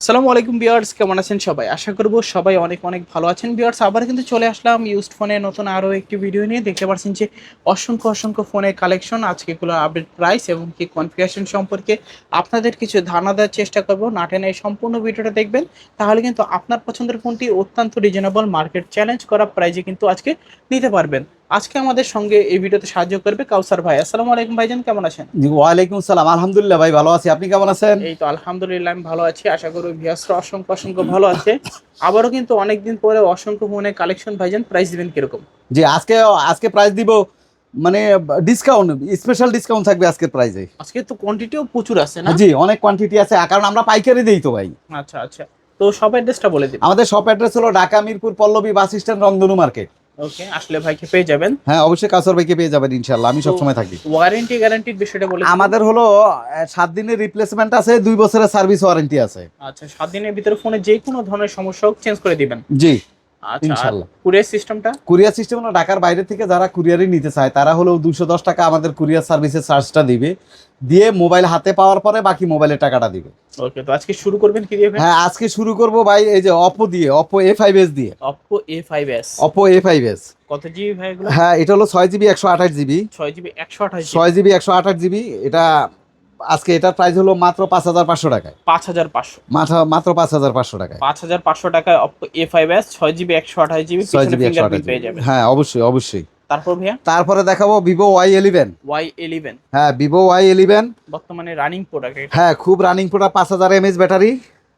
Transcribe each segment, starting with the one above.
আসসালামু আলাইকুম বিয়ার্স কেমন আছেন সবাই? আশা করব সবাই অনেক অনেক ভালো আছেন। বিয়ার্স আবার কিন্তু চলে আসলাম ইউজড ফোনে নতুন আরও একটি ভিডিও নিয়ে। দেখতে পাচ্ছেন যে অসংখ্য অসংখ্য ফোনের কালেকশন আজকে এগুলো আপডেট প্রাইস এবং কি কনফিগারেশন সম্পর্কে আপনাদের কিছু ধারণা দেওয়ার চেষ্টা করব। না টেনে এই সম্পূর্ণ ভিডিওটা দেখবেন, তাহলে কিন্তু আপনার পছন্দের ফোনটি অত্যন্ত রিজনেবল মার্কেট চ্যালেঞ্জ করা প্রাইজে কিন্তু আজকে নিতে পারবেন। আজকে আমাদের সঙ্গে এই ভিডিওতে সাহায্য করবে কাউসার ভাই। আসসালামু আলাইকুম ভাইজান কেমন আছেন? ওয়ালাইকুম সালাম আলহামদুলিল্লাহ ভাই ভালো আছি। আপনি কেমন আছেন? এই তো আলহামদুলিল্লাহ আমি ভালো আছি। আশা করি ভিয়াসরা অসংখ্য অসংখ্য ভালো আছে। আবারও কিন্তু অনেকদিন পরে অসংখ্য ফোনের কালেকশন ভাইজান প্রাইস দিবেন কীরকম? জি আজকে আজকে প্রাইস দিব মানে ডিসকাউন্ট স্পেশাল ডিসকাউন্ট থাকবে আজকের প্রাইসে আজকে তো কোয়ান্টিটিও প্রচুর আছে না? জি অনেক কোয়ান্টিটি আছে কারণ আমরা পাইকারি দেই তো ভাই। আচ্ছা আচ্ছা। তো সব অ্যাড্রেসটা বলে দিন আমাদের শপ অ্যাড্রেস হলো Dhaka Mirpur Pallabi bus stand Rongdhonu market okay আসলে ভাইকে পেয়ে যাবেন। হ্যাঁ অবশ্যই কাসর ভাইকে পেয়ে যাবেন ইনশাল্লাহ আমি সবসময় থাকি। ওয়ারেন্টি গ্যারান্টির বিষয়টা বলে আমাদের হলো সাত দিনের রিপ্লেসমেন্ট আছে দুই বছরের সার্ভিস ওয়ারেন্টি আছে। আচ্ছা সাত দিনের ভিতরে ফোনে যে কোনো ধরনের সমস্যা হোক চেঞ্জ করে দিবেন। জি। কুরিয়ার সিস্টেমটা কুরিয়ার সিস্টেম হলো ঢাকার বাইরে থেকে যারা কুরিয়ারই নিতে চায় তারা হলো দুশো দশ টাকা আমাদের কুরিয়ার সার্ভিসের চার্জটা দিবে। দিয়ে মোবাইল হাতে পাওয়ার পরে বাকি মোবাইলের টাকাটা দিবে। ওকে তো আজকে শুরু করবেন কি দিয়ে হ্যাঁ আজকে শুরু করব ভাই এই যে অপো দিয়ে অপো এ ফাইভ এস দিয়ে। Oppo A five S Oppo A five S কত জিবি ভাই এগুলো? হ্যাঁ এটা হলো ছয় জিবি একশো আঠাশ জিবি ছয় জিবি একশো আঠাশ ছয় জিবি একশো আঠাশ জিবি এটা আজকে এটার প্রাইস হলো মাত্র পাঁচ হাজার পাঁচশো টাকায়। পাঁচ হাজার পাঁচশো। মাত্র মাত্র পাঁচ হাজার পাঁচশো টাকায়। পাঁচ হাজার পাঁচশো টাকায় এ ফাইভ এস ছয় জিবি একশো আঠাশ জিবি ছয় জিবি একশো আঠাশ ফিঙ্গারপ্রিন্ট পেয়ে যাবেন। হ্যাঁ অবশ্যই অবশ্যই। তারপর ভাইয়া? তারপরে দেখাবো Vivo Y eleven Y eleven হ্যাঁ ভিভো ওয়াই ইলেভেন বর্তমানে রানিং প্রোডাক্ট হ্যাঁ খুব রানিং প্রোডাক্ট পাঁচ হাজার এমএস ব্যাটারি।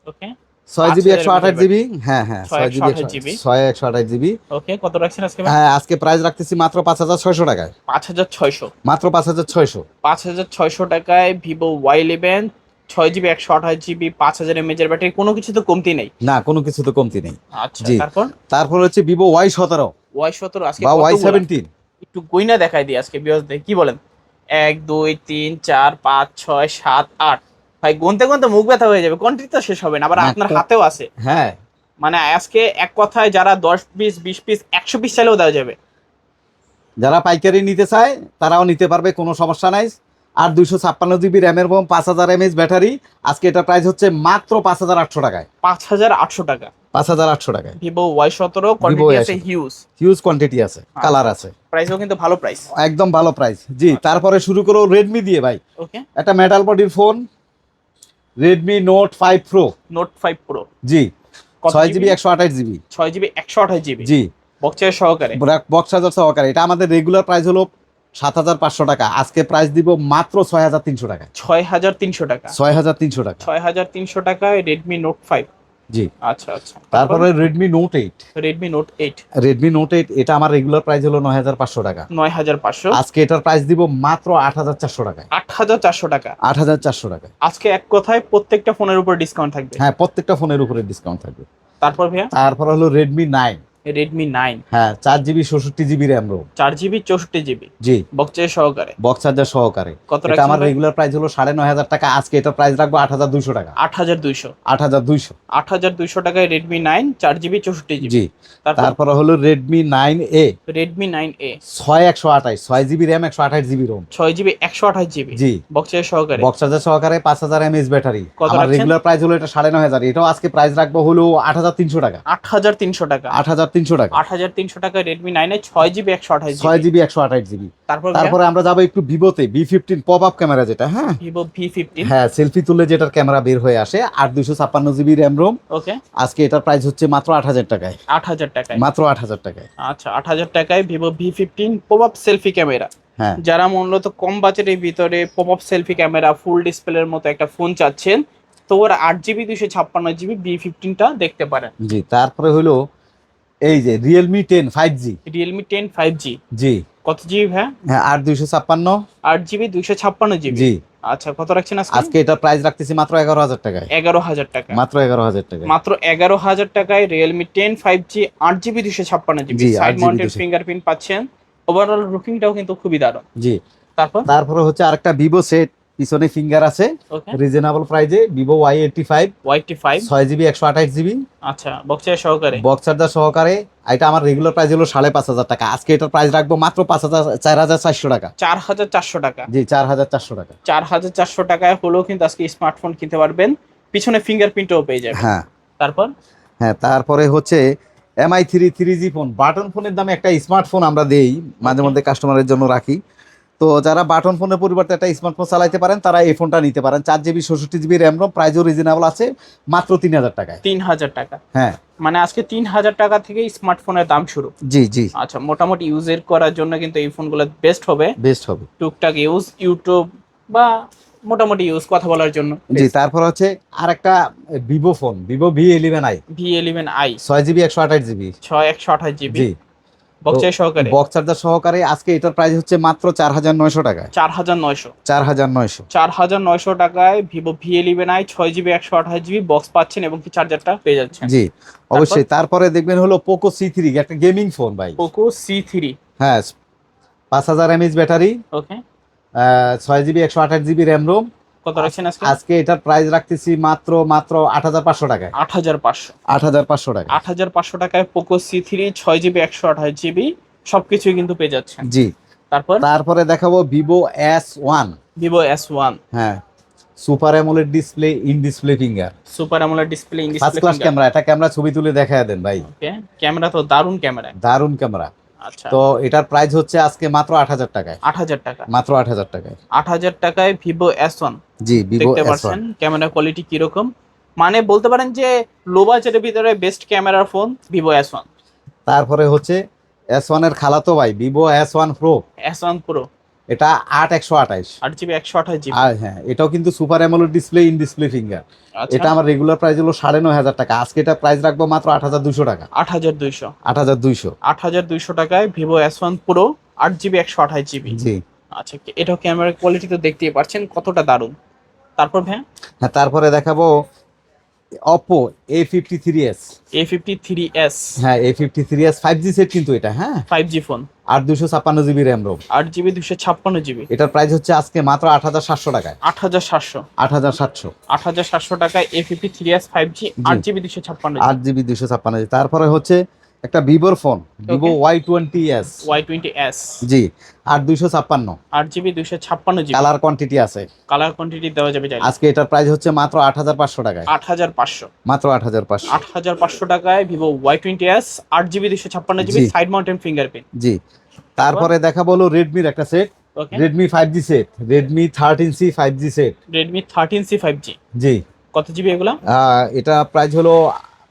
ওকে ছয় জিবি একশো আঠাশ জিবি? হ্যাঁ হ্যাঁ ছয় জিবি ছয় একশো আঠাশ জিবি। ওকে কত রাখছেন আজকে হ্যাঁ আজকে প্রাইস রাখতেছি মাত্র পাঁচ হাজার ছয়শো টাকায়। পাঁচ হাজার ছয়শো। মাত্র পাঁচ হাজার ছয়শো। পাঁচ হাজার ছয়শো টাকায় ভিভো ওয়াই ইলেভেন ছয় জিবি একশো আঠাশ জিবি পাঁচ হাজার এমএচ এর ব্যাটারি কোনো কিছু তো কমতি নেই। না কোনো কিছু তো কমতি নেই। আচ্ছা। তারপর? তারপর হচ্ছে ভিভো ওয়াই সতেরো। ওয়াই সতেরো আজকে বা ওয়াই? সেভেন্টিন একটু গইনা দেখাই দিই আজকে বিয়সদের কি বলেন? এক দুই তিন চার পাঁচ ছয় সাত আট। ভাই গুনতে গুনতে মুখ ব্যথা হয়ে যাবে কোনটি তো শেষ হবে না আবার আপনার হাতেও আছে। হ্যাঁ। মানে আজকে এক কথায় যারা দশ পিস বিশ পিস একশো পিস চাইলেও দেওয়া যাবে। যারা পাইকারি নিতে চায় তারাও নিতে পারবে কোনো সমস্যা নাই। আর দুইশো ছাপ্পান্ন জিবি র্যামের বোম পাঁচ হাজার এমএস ব্যাটারি আজকে এটা প্রাইস হচ্ছে মাত্র পাঁচ হাজার আটশো টাকায়। পাঁচ হাজার আটশো টাকা। পাঁচ হাজার আটশো টাকায়। ভিভো ওয়াই সতেরো কোয়ান্টিটি আছে হিউজ হিউজ কোয়ান্টিটি আছে কালার আছে। প্রাইসও কিন্তু ভালো প্রাইস একদম ভালো প্রাইস জি তারপরে শুরু করো রেডমি দিয়ে ভাই। ওকে একটা মেটাল বডির phone Redmi Note five Pro Note five Pro জি ছয়? জিবি একশো আঠাশ জিবি ছয় জিবি একশো আঠাশ জিবি জি। বক্সের সহকারে? বক্সার সহকারে। এটা আমাদের রেগুলার প্রাইস হলো সাত হাজার পাঁচশো টাকা। আজকে প্রাইস দিব মাত্র ছয় হাজার তিনশো টাকা। ছয় হাজার তিনশো টাকা। ছয় হাজার তিনশো টাকা। ছয় হাজার তিনশো টাকায় রেডমি নোট ফাইভ জি। আচ্ছা আচ্ছা। তারপরে Redmi Note eight Redmi Note eight Redmi Note eight এটা আমার রেগুলার প্রাইস হলো নয় হাজার পাঁচশো টাকা। নয় হাজার পাঁচশো? আজকে এটার প্রাইস দিব মাত্র আট হাজার চারশো টাকা আট হাজার চারশো টাকা? আট হাজার চারশো টাকায়। আজকে এক কথায় প্রত্যেকটা ফোনের উপর ডিসকাউন্ট থাকবে? হ্যাঁ প্রত্যেকটা ফোনের উপরে ডিসকাউন্ট থাকবে। তারপর ভাইয়া? তারপর হলো রেডমি নাইন রেডমি নাইন হ্যাঁ চার জিবি ষষট্টি জিবি র্যাম রোম চার জিবি চৌষট্টি জিবি। জি। বক্সের সহকারে। বক্স চার্জার সহকারে। কত এটা আমার রেগুলার প্রাইস হলো সাড়ে নয় হাজার টাকা। আজকে এটা প্রাইস রাখব আট হাজার দুইশো টাকা। আট হাজার দুইশো। আট হাজার দুইশো। আট হাজার দুইশো টাকায় রেডমি নাইন চার জিবি চৌষট্টি জিবি। জি। তারপরে? হলো Redmi nine A Redmi nine A ছয় একশো আঠাশ ছয় জিবি র্যাম একশো আঠাশ জিবি রোম ছয় জিবি একশো আঠাশ জিবি। জি। বক্সের সহকারে। বক্স চার্জার সহকারে পাঁচ হাজার এমএস ব্যাটারি আমার রেগুলার প্রাইস হলো এটা সাড়ে নয় হাজার। এটাও আজকে প্রাইস রাখব হলো আট হাজার তিনশো টাকা। আট হাজার তিনশো টাকা। আট হাজার তিনশো টাকা। আট হাজার তিনশো টাকা রেডমি নাইনে ছয় জিবি একশো আঠাশ ছয় জিবি একশো আঠাশ জিবি। তারপর তারপরে আমরা যাব একটু ভিভোতে V fifteen pop up camera যেটা হ্যাঁ? ভিভো ভি ফিফটিন হ্যাঁ সেলফি তুললে যেটার ক্যামেরা বের হয়ে আসে আর দুশো ছাপ্পান্ন জিবি র্যাম রোম ওকে আজকে এটার প্রাইস হচ্ছে মাত্র আট হাজার টাকায়। আট হাজার টাকায়। মাত্র আট হাজার টাকায়। আচ্ছা আট হাজার টাকায় Vivo V fifteen pop selfie camera হ্যাঁ। যারা মূলত কম বাজেটের ভিতরে pop up selfie camera full ডিসপ্লের মতো একটা ফোন চাচ্ছেন তো ওরা আট জিবি দুশো ছাপ্পান্ন জিবি বি ফিফটিনটা দেখতে পারেন। জি তারপরে হলো এই যে Realme ten five G Realme ten five G জি। কত জিবি ভাই? হ্যাঁ আট দুইশো ছাপ্পান্ন। আট জিবি দুইশো ছাপ্পান্ন জিবি জি। আচ্ছা কত রাখছেন আজকে? আজকে এটার প্রাইস রাখতেছি মাত্র এগারো হাজার টাকায়। এগারো হাজার টাকা। মাত্র এগারো হাজার টাকায়। মাত্র এগারো হাজার টাকায় রিয়েলমি টেন ফাইভ জি আট জিবি দুশো ছাপ্পান্ন জিবি সাইড মাউন্টেড ফিঙ্গারপ্রিন্ট পাচ্ছেন। ওভারঅল লুকিংটাও কিন্তু খুবই দারুণ। জি। তারপর? তারপরে হচ্ছে আরেকটা ভিভো সেট পিছনে ফিঙ্গার আছে রিজনেবল প্রাইজে Vivo Y eighty five Y T five ছয় জিবি একশো আঠাশ জিবি আচ্ছা বক্সের সহকারে? বক্স সহকারে এটা আমার রেগুলার প্রাইস হলো সাড়ে পাঁচ হাজার টাকা। আজকে এটার প্রাইস রাখব মাত্র পাঁচ হাজার চার হাজার চারশো টাকা। চার হাজার চারশো টাকা। জি চার হাজার চারশো টাকা। চার হাজার চারশো টাকায় হলেও কিন্তু আজকে স্মার্টফোন কিনতে পারবেন। পিছনে ফিঙ্গারপ্রিন্টও পেয়ে যাবে হ্যাঁ। তারপর? হ্যাঁ তারপরে হচ্ছে MI three three G phone button ফোনের দামে একটা স্মার্টফোন আমরা দেই মাঝে মধ্যে কাস্টমারের জন্য রাখি। তো যারা বাটন ফোনের পরিবর্তে একটা স্মার্টফোন চালাইতে পারেন তারা এই ফোনটা নিতে পারেন। চার জিবি ষষট্টি জিবি র্যাম রম প্রাইসও রিজনেবল আছে মাত্র তিন হাজার টাকায়। তিন হাজার টাকা। হ্যাঁ। মানে আজকে তিন হাজার টাকা থেকে স্মার্টফোনের দাম শুরু। জি জি। আচ্ছা মোটামুটি ইউজের করার জন্য কিন্তু এই ফোনগুলো বেস্ট হবে। বেস্ট হবে। টুকটাক ইউজ ইউটিউব বা মোটামুটি ইউজ কথা বলার জন্য জি তারপর হচ্ছে আর একটা Vivo phone Vivo V eleven I V eleven I ছয় জিবি একশো আঠাশ জিবি ছয় একশো আঠাশ জিবি জি। বক্সের সহকারে? বক্স চার্জার সহকারে আজকে এটার প্রাইস হচ্ছে মাত্র চার হাজার নয়শো টাকায়। চার হাজার নয়শো। চার হাজার নয়শো। চার হাজার নয়শো টাকায় জিবি একশো আঠাশ জিবি বক্স পাচ্ছেন এবং কি চার্জারটা পেয়ে যাচ্ছেন। জি অবশ্যই। তারপরে দেখবেন হলো পোকো সি থ্রি একটা গেমিং ফোন ভাই। পোকো সি থ্রি হ্যাঁ পাঁচ হাজার এমএইচ ব্যাটারি ওকে ছয় জিবি একশো আঠাশ জিবি র্যাম রোম কত রাখছেন আজকে? আজকে এটার প্রাইস রাখতেছি মাত্র মাত্র আট হাজার পাঁচশো টাকায়। আট হাজার পাঁচশো। আট হাজার পাঁচশো টাকা আট হাজার পাঁচশো টাকায় পোকো সি থ্রি ছয় জিবি একশো আঠাশ জিবি সবকিছুই কিন্তু পেয়ে যাচ্ছেন। জি। তারপর? তারপরে দেখাবো Vivo S one Vivo S one হ্যাঁ। Super AMOLED display in display finger super AMOLED display in first class camera এটা ক্যামেরা ছবি তুলে দেখায় দেন ভাই। ক্যামেরা তো দারুণ ক্যামেরা দারুণ ক্যামেরা তো এটার প্রাইস হচ্ছে আজকে মাত্র আট হাজার টাকায়। আট হাজার টাকা। মাত্র আট হাজার টাকায়। আট হাজার টাকায় ভিভো এস ওয়ান জি ভিভো এস পাচ্ছেন ক্যামেরা কোয়ালিটি কীরকম? মানে বলতে পারেন যে লো বাজেটের ভিতরে বেস্ট ক্যামেরার ফোন ভিভো এস ওয়ান তারপরে হচ্ছে এস ওয়ানের খালাতো ভাই Vivo S one Pro S one Pro এটা আট একশো আঠাইশ। আট জিবি একশো জিবি। আর হ্যাঁ এটাও কিন্তু super AMOLED display in display finger এটা আমার রেগুলার প্রাইস হলো সাড়ে নয় হাজার টাকা। আজকে এটা প্রাইস রাখব মাত্র আট হাজার দুশো টাকা। আট হাজার দুইশো। আট হাজার দুইশো। আট হাজার দুইশো টাকায় ভিভো এস ওয়ান প্রো আট জিবি একশো আঠাশ জিবি। জি। আচ্ছা এটাও ক্যামেরার কোয়ালিটি তো দেখতেই পাচ্ছেন কতটা দারুণ। তারপর ভাই হ্যাঁ তারপরে দেখাবো Oppo A fifty three S A fifty three S হ্যাঁ A fifty three S five G set কিন্তু এটা হ্যাঁ? ফাইভ জি ফোন আট দুশো ছাপ্পান্ন জিবি র্যাম রোম আট জিবি দুশো ছাপ্পান্ন জিবি। এটার প্রাইস হচ্ছে আজকে মাত্র আট হাজার সাতশো টাকায়। আট হাজার সাতশো। আট হাজার সাতশো। আট হাজার সাতশো টাকায় A fifty three S five G আট জিবি দুশো ছাপ্পান্ন আট জিবি দুশো ছাপ্পান্ন তারপরে হচ্ছে একটা ভিভোর phone Vivo Y twenty S. Y twenty S. জি আট দুইশো ছাপ্পান্ন। আট জিবি দুশো ছাপ্পান্ন জিবি। কালার কোয়ান্টিটি আছে। কালার কোয়ান্টিটি দেওয়া যাবে আজকে এটার প্রাইস হচ্ছে মাত্র আট হাজার পাঁচশো টাকায়। আট হাজার পাঁচশো। মাত্র আট হাজার পাঁচশো। আট হাজার পাঁচশো টাকায় ভিভো ওয়াই টোয়েন্টি এস আট জিবি দুশো ছাপ্পান্ন জিবি। সাইড মাউন্টেন ফিঙ্গারপ্রিন্ট জি। তারপরে দেখা বলো রেডমির একটা set Redmi five G set Redmi thirteen C five G set Redmi thirteen C five G জি। কত জিবি এগুলো? এটা প্রাইস হলো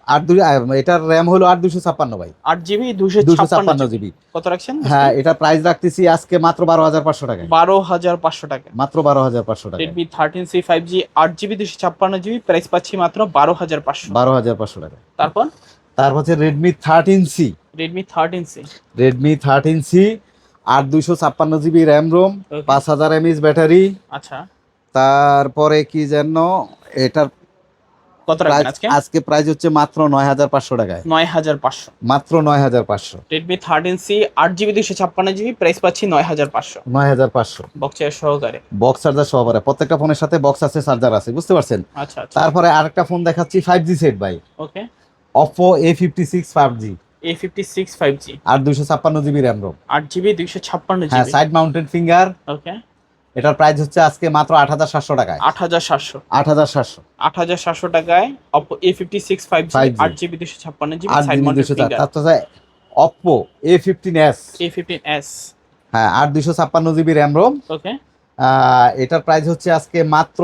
আট দুই এটার র্যাম হলো আট দুশো ছাপ্পান্ন ভাই। আট জিবি দুশো দুশো ছাপ্পান্ন জিবি। কত রাখছেন? হ্যাঁ এটা প্রাইস রাখতেছি আজকে মাত্র বারো হাজার পাঁচশো টাকায়। বারো হাজার পাঁচশো টাকা। মাত্র বারো হাজার পাঁচশো টাকা Redmi thirteen C five G আট জিবি দুশো ছাপ্পান্ন জিবি প্রাইস পাচ্ছি মাত্র বারো হাজার পাঁচশো। বারো হাজার পাঁচশো টাকা তারপর? তারপর হচ্ছে Redmi thirteen C Redmi thirteen C Redmi thirteen C আট দুইশো ছাপ্পান্ন জিবি র্যাম রোম পাঁচ হাজার ব্যাটারি আচ্ছা। তারপরে কি যেন এটার কত রাখবেন আজকে? আজকে প্রাইস হচ্ছে মাত্র নয় হাজার পাঁচশো টাকায়। নয় হাজার পাঁচশো। মাত্র নয় হাজার পাঁচশো। রেডমি থার্টিন সি আট জিবি দুশো ছাপ্পান্ন জিবি প্রাইস পাচ্ছি নয় হাজার পাঁচশো। নয় হাজার পাঁচশো। বক্সের সহকারে। বক্স চার্জার সহকারে। প্রত্যেকটা ফোনের সাথে বক্স আছে চার্জার আছে বুঝতে পারছেন? আচ্ছা আচ্ছা। তারপরে আরেকটা ফোন দেখাচ্ছি ফাইভ জি সেট ভাই। Okay Oppo A fifty six five G A fifty six five G আর দুইশো ছাপ্পান্ন জিবি র্যাম রোম আট জিবি দুইশো ছাপ্পান্ন হ্যাঁ GB side mounted finger okay এটার প্রাইস হচ্ছে আজকে মাত্র আট হাজার সাতশো টাকায়। আট হাজার সাতশো। আট হাজার সাতশো। আট হাজার সাতশো টাকায় Oppo A fifty six five 5G আট জিবি দুশো ছাপ্পান্ন জিবি আট জিবি দুশো ফিঙ্গার তারপর Oppo A fifteen S A fifteen S হ্যাঁ আর দুশো ছাপ্পান্ন জিবি র্যাম রোম ওকে এটার প্রাইস হচ্ছে আজকে মাত্র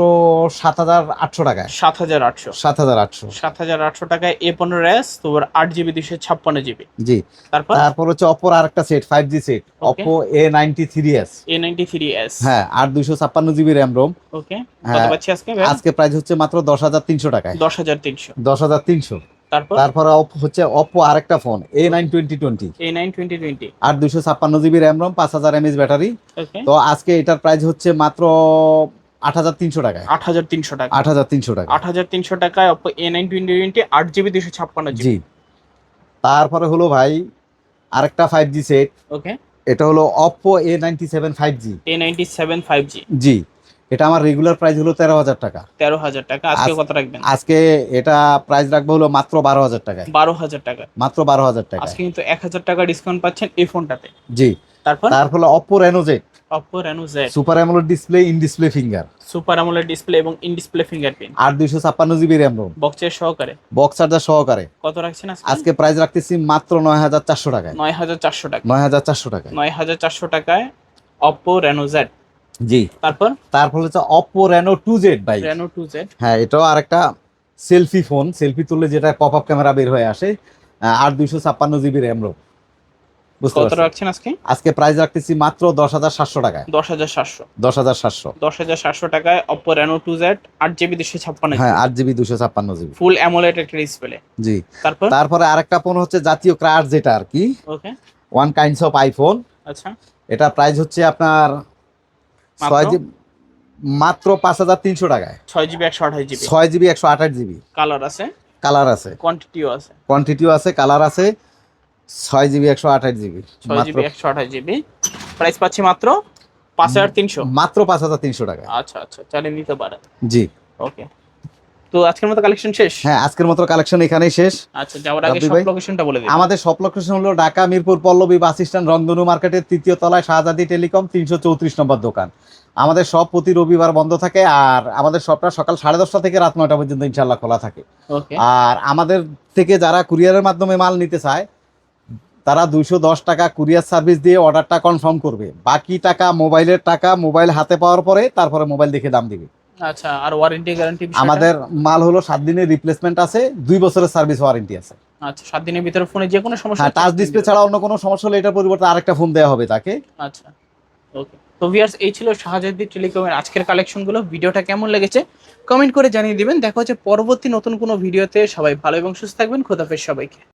সাত হাজার আটশো টাকায়। সাত হাজার আটশো। সাত হাজার আটশো। সাত হাজার আটশো টাকায় এ পনেরো এস তোমার আট জিবি দুশো ছাপ্পান্ন জিবি জি। তারপর? তারপর হচ্ছে অপোর আরেকটা set five G set Oppo A ninety three S A ninety three S হ্যাঁ আট দুশো ছাপ্পান্ন জিবি র্যাম রোম ওকে হ্যাঁ, আজকে আজকে প্রাইস হচ্ছে মাত্র দশ হাজার তিনশো টাকায়। দশ হাজার তিনশো। দশ হাজার তিনশো। তারপর? তারপরে Oppo হচ্ছে অপো আরেকটা phone A nine twenty twenty A nine twenty twenty আট দুশো ছাপ্পান্ন জিবি র্যাম রোম পাঁচ হাজার এমএস ব্যাটারি। তো আজকে এটার প্রাইস হচ্ছে মাত্র আট হাজার তিনশো টাকায়। আট হাজার তিনশো টাকা। আট হাজার তিনশো টাকা। আট হাজার তিনশো টাকায় নাইন টোয়েন্টি টোয়েন্টি আট জিবি দুশো ছাপ্পান্ন জি। তারপরে হলো ভাই আরেকটা ফাইভ জি সেট ওকে এটা হলো Oppo A ninety seven five G. এটা আমার রেগুলার প্রাইস হলো তেরো হাজার টাকা। তেরো হাজার টাকা। আজকে আজ- কত রাখবেন? আজকে এটা প্রাইস রাখব হলো মাত্র বারো হাজার টাকায়। বারো হাজার টাকা। মাত্র বারো হাজার টাকা আজকে কিন্তু এক হাজার টাকা ডিসকাউন্ট পাচ্ছেন এই ফোনটাতে জি। তারপর? তারপরে Oppo Reno Z Oppo Reno Z super AMOLED display in display finger super আমলের ডিসপ্লে এবং ইন ডিসপ্লে ফিঙ্গারপ্রিন্ট আর দুইশো ছাপ্পান্ন জিবি র্যাম রোম বক্সের সহকারে। বক্স চার্জার সহকারে। কত রাখছেন আজকে? আজকে প্রাইস রাখতেছি মাত্র নয় হাজার চারশো টাকায়। নয় হাজার চারশো টাকা। নয় হাজার চারশো টাকায়। নয় হাজার চারশো টাকায় অপো রেনো জেড জি। তারপর? তারপর হচ্ছে অপো রেনো টু জেড ভাই। রেনো টু জেড হ্যাঁ এটাও আরেকটা সেলফি ফোন সেলফি তুললে যেটা পপ আপ ক্যামেরা বের হয়ে আসে আর দুইশো ছাপ্পান্ন জিবি র্যাম রোম কত রাখছেন আজকে? আজকে প্রাইস রাখতেছি মাত্র দশ হাজার সাতশো টাকায়। দশ হাজার সাতশো। দশ হাজার সাতশো। দশ হাজার সাতশো টাকায় অপো রেনো টু জেড আট জিবি দুশো ছাপ্পান্ন হ্যাঁ আট জিবি দুশো ছাপ্পান্ন জিবি ফুল অ্যামোলেড একটা ডিসপ্লে জি। তারপর? তারপরে আরেকটা ফোন হচ্ছে জাতীয় ক্রাশ যেটা আর কি। Okay one kinds of iPhone আচ্ছা। এটা প্রাইস হচ্ছে আপনার? ছয় জিবি মাত্র পাঁচ হাজার তিনশো টাকায়। ছয় জিবি একশো আঠাশ জিবি? ছয় জিবি একশো আঠাশ জিবি। কালার আছে? কালার আছে। কোয়ান্টিটিও আছে? কোয়ান্টিটিও আছে কালার আছে ছয় জিবি একশো আঠাশ জিবি। ছয় জিবি একশো আঠাশ জিবি। প্রাইস পাচ্ছি মাত্র পাঁচ হাজার তিনশো? মাত্র পাঁচ হাজার তিনশো টাকা আচ্ছা আচ্ছা চালিয়ে নিতে পারেন। জি। ওকে তো আজকের মতো কালেকশন শেষ? হ্যাঁ আজকের মতো কালেকশন এখানেই শেষ। আচ্ছা যাওয়ার আগে সব লোকেশনটা বলে দিন। আমাদের সব লোকেশন হলো ঢাকা মিরপুর পল্লবী বাস স্ট্যান্ড রংধনু মার্কেটের তৃতীয় তলায় শাহজাদি টেলিকম তিনশো চৌত্রিশ নম্বর দোকান। আমাদের সব প্রতি রবিবার বন্ধ থাকে আর আমাদের সবটা সকাল সাড়ে দশটা থেকে রাত নয়টা পর্যন্ত ইনশাল্লাহ খোলা থাকে। আর আমাদের থেকে যারা কুরিয়ারের মাধ্যমে মাল নিতে চায় তারা দুইশো দশ টাকা কুরিয়ার সার্ভিস দিয়ে অর্ডারটা কনফার্ম করবে। বাকি টাকা মোবাইলের টাকা মোবাইল হাতে পাওয়ার পরে তারপরে মোবাইল দেখে দাম দিবে। আচ্ছা আর ওয়ারেন্টি গ্যারান্টি আমাদের মাল হলো সাত দিনের রিপ্লেসমেন্ট আছে দুই বছরের সার্ভিস ওয়ারেন্টি আছে। আচ্ছা সাত দিনের ভিতরে ফোনে যে কোনো সমস্যা হ্যাঁ টাচ ডিসপ্লে ছাড়া অন্য কোনো সমস্যা হলে এটার পরিবর্তে আরেকটা ফোন দেওয়া হবে তাকে। আচ্ছা ওকে তো ভিউয়ার্স এই ছিল শাহজাদি টেলিকমের আজকের কালেকশনগুলো ভিডিওটা কেমন লেগেছে কমেন্ট করে জানিয়ে দিবেন। দেখা হচ্ছে পরবর্তী নতুন কোনো ভিডিওতে। সবাই ভালো এবং সুস্থ থাকবেন। খোদাফেজ সবাইকে।